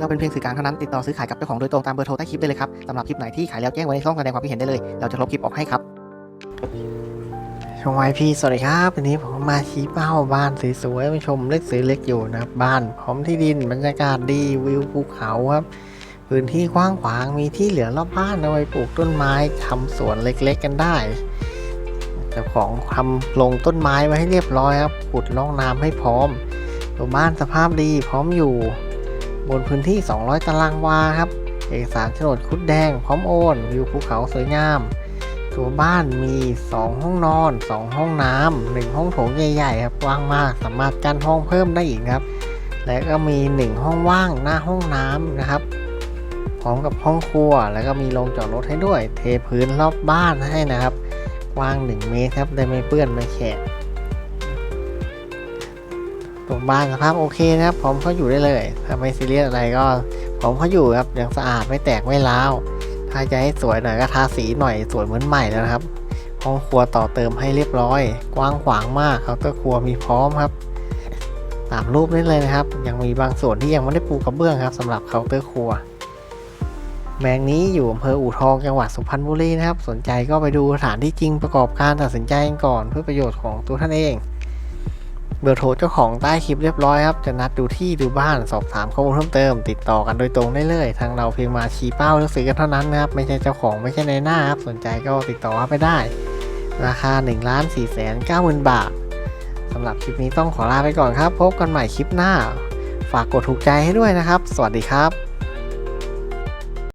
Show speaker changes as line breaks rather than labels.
เราเป็นเพียงสื่อกลางเท่านั้นติดต่อซื้อขายกับเจ้าของโดยตรงตามเบอร์โทรใต้คลิปได้เลยครับสำหรับคลิปไหนที่ขายแล้วแจ้งไว้ในช่องแสดงความคิดเห็นได้เลย เราจะลบคลิปออกให้ครับชมไวพี่สวัสดีครับวันนี้ผมมาชี้เป้าบ้านสวยๆมาชมเล็กสวยเล็กอยู่นะครับบ้านพร้อมที่ดินบรรยากาศดีวิวภูเขาครับพื้นที่กว้างขวางมีที่เหลือรอบบ้านเอาไว้ปลูกต้นไม้ทำสวนเล็กๆกันได้เจ้าของทำลงต้นไม้ไว้ให้เรียบร้อยครับขุดร่องน้ำให้พร้อมตัวบ้านสภาพดีพร้อมอยู่ บนพื้นที่ 200 ตารางวาครับ เอกสารโฉนดคุดแดง พร้อมโอน วิวภูเขาสวยงาม ตัวบ้านมี 2 ห้องนอน 2 ห้องน้ำ1ห้องโถงใหญ่ๆครับกว้างมาก สามารถกันห้องเพิ่มได้อีกครับ และก็มี 1 ห้องว่างหน้าห้องน้ำนะครับ พร้อมกับห้องครัว แล้วก็มีโรงจอดรถให้ด้วย เทพื้นรอบบ้านให้นะครับกว้าง 1 เมตรครับได้ไม่เปื้อนไม่แฉะ ตัวบ้านสภาพโอเคนะครับพร้อมเข้าอยู่ได้เลยถ้าไม่ซีเรียสอะไรก็พร้อมเข้าอยู่ครับยังสะอาดไม่แตกไม่ร้าวถ้าจะให้สวยหน่อยก็ทาสีหน่อยสวยเหมือนใหม่แล้วนะครับห้องครัวต่อเติมให้เรียบร้อย กว้างขวางมากเคาน์เตอร์ครัวมีพร้อมครับ ตามรูปนี้เลยนะครับ ยังมีบางส่วนที่ยังไม่ได้ปูกระเบื้องครับสำหรับเคาน์เตอร์ครัวแมงนี้อยู่อำเภออู่ทองจังหวัดสุพรรณบุรีนะครับ สนใจก็ไปดูสถานที่จริงประกอบการตัดสินใจกันก่อนเพื่อประโยชน์ของตัวท่านเอง เบอร์โทรเจ้าของใต้คลิปเรียบร้อยครับ จะนัดดูที่ดูบ้านสอบถามข้อมูลเพิ่มเติม ติดต่อกันโดยตรงได้เลย ทางเราเพียงมาชี้เป้าเลือกซื้อกันเท่านั้นนะครับ ไม่ใช่เจ้าของไม่ใช่ในหน้าครับ สนใจก็ติดต่อมาไปได้ ราคา1นึ่งล้านสี่แสนเก้าหมื่นบาทสำหรับคลิปนี้ต้องขอลาไปก่อนครับ พบกันใหม่คลิปหน้า ฝากกดถูกใจให้ด้วยนะครับ สวัสดีครับ